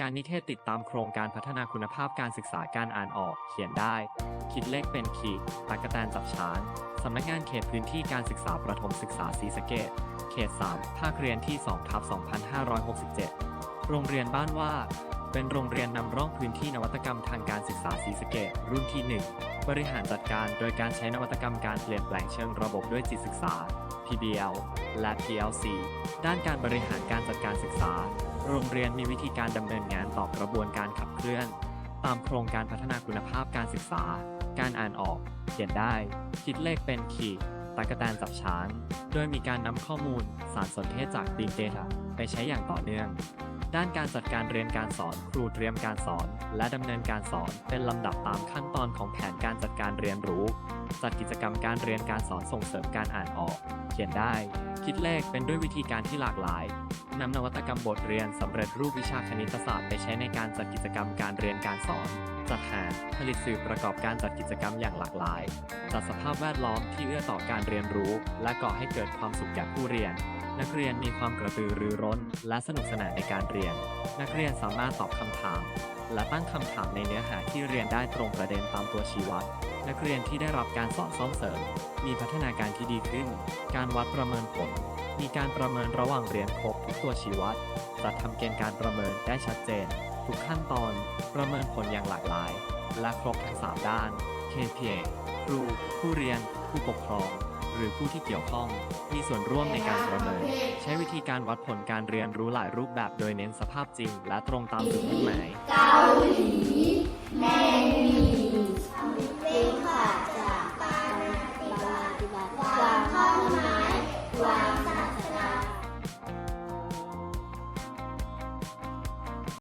การนิเทศติดตามโครงการพัฒนาคุณภาพการศึกษาการอ่านออกเขียนได้ คิดเลขเป็นขีดตากกะแตนจับช้างสำนักงานเขตพื้นที่การศึกษาประถมศึกษาศรีสะเกษเขต 3 ภาคเรียนที่2ทับ2567 โรงเรียนบ้านว่า เป็นโรงเรียนนำร่องพื้นที่นวัตกรรมทางการศึกษาศรีสะเกษรุ่นที่ 1 บริหารจัดการโดยการใช้นวัตกรรมการเปลี่ยนแปลงเชิงระบบด้วยจิตศึกษา PBL และ PLC ด้านการบริหารการจัดการศึกษา โรงเรียนมีวิธีการดำเนินงานต่อกระบวนการขับเคลื่อน ตามโครงการพัฒนาคุณภาพการศึกษา การอ่านออก เขียนได้ คิดเลขเป็นขีดตากะแตนจับช้าง โดยมีการนำข้อมูลสารสนเทศจาก Big Data ไปใช้อย่างต่อเนื่อง ด้านการจัดการเรียนการสอน ครูเตรียมการสอน และดำเนินการสอนเป็นลำดับตามขั้นตอนของแผนการจัดการเรียนรู้ จัดกิจกรรมการเรียนการสอนส่งเสริมการอ่านออก เขียนได้ คิดเลขเป็นด้วยวิธีการที่หลากหลายนำนวัตกรรมบทเรียนสำเร็จรูปวิชาคณิตศาสตร์ไปใช้ในการจัดกิจกรรมการเรียนการสอน จัดหาผลิตสื่อประกอบการจัดกิจกรรมอย่างหลากหลาย จัดสภาพแวดล้อมที่เอื้อต่อการเรียนรู้ และก่อให้เกิดความสุขแก่ผู้เรียน นักเรียนมีความกระตือรือร้น และสนุกสนานในการเรียน นักเรียนสามารถตอบคำถาม และตั้งคำถามในเนื้อหาที่เรียนได้ตรงประเด็นตามตัวชี้วัด นักเรียนที่ได้รับการสอนซ่อมเสริม มีพัฒนาการที่ดีขึ้น การวัดประเมินผล มีการประเมินระหว่างเรียนครบทุกตัวชี้วัดจัดทำเกณฑ์การประเมินได้ชัดเจน ทุกขั้นตอน ประเมินผลอย่างหลากหลาย และครบทั้ง3ด้าน KPA ครู ผู้เรียน ผู้ปกครอง หรือผู้ที่เกี่ยวข้อง มีส่วนร่วมในการประเมิน ใช้วิธีการวัดผลการเรียนรู้หลายรูปแบบโดยเน้นสภาพจริง และตรงตามจุดมุ่งหมายเกาหลีแมนมี